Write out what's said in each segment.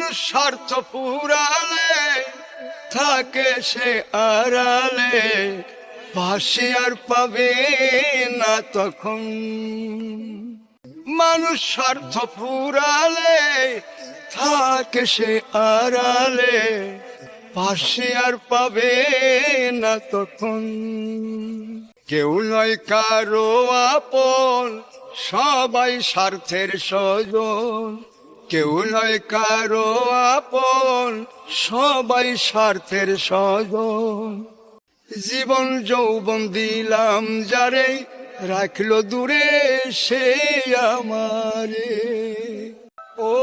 মানুষ স্বার্থ পুরালে, থাকে সে আড়ালে। পাশে আর পাবে না তখন। মানুষ স্বার্থ পুরালে, থাকে সে আড়ালে। পাশে আর পাবে না তখন। কেউ নয় কারও আপন, সবাই স্বার্থের স্বজন। কেউ নয় কারও আপন, সবাই স্বার্থের স্বজন। জীবন যৌবন দিলাম যারে, রাখল দূরে সে আমারে। ও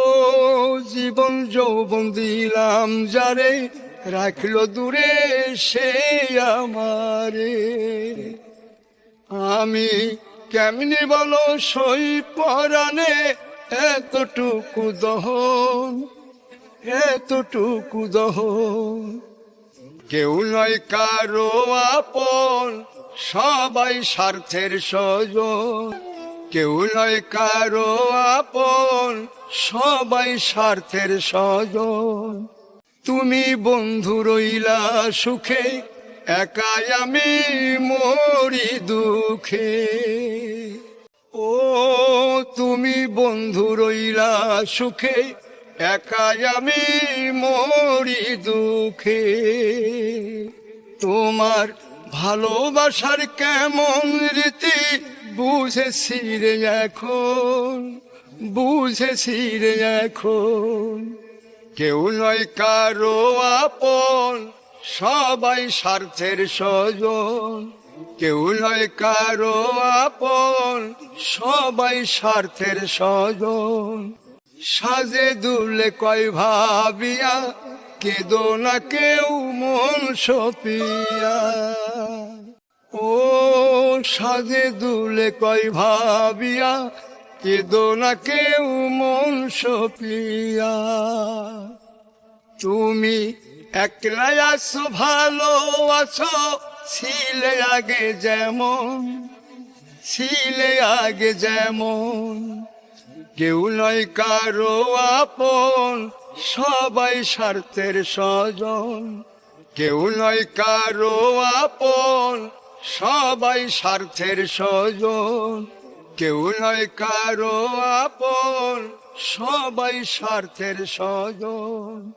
জীবন যৌবন দিলাম যারে, রাখল দূরে সে আমারে। আমি কেমনি বলো সই পরানে এতটুকু দহন এতটুকু দহন। কেউ নয় কারও আপন, সবাই স্বার্থের স্বজন। কেউ নয় কারও আপন, সবাই স্বার্থের স্বজন। তুমি বন্ধু রইলা সুখে, একাই আমি মরি দুঃখে। সুখে, একাই আমি মরি দুঃখে। তোমার ভালোবাসার কেমন রীতি বুঝেছি রে এখন, বুঝেছি রে এখন। কেউ নয় কারও আপন, সবাই স্বার্থের স্বজন। কেউ নয় কারও আপন, সবাই স্বার্থের স্বজন। সাজে দুলে কয় ভাবিয়া, কেদো না কেউ মন সপিয়া। ও সাজে দুলে কয় ভাবিয়া, কেদো না কেউ মন সপিয়া। তুমি একলাই আছো, ভালো আছো, ছিলে আগে যেমন, ছিলে আগে যেমন। কেউ নয় কারও আপন, সবাই স্বার্থের স্বজন। কেউ নয় কারও আপন, সবাই স্বার্থের স্বজন। কেউ নয় কারও আপন, সবাই স্বার্থের স্বজন।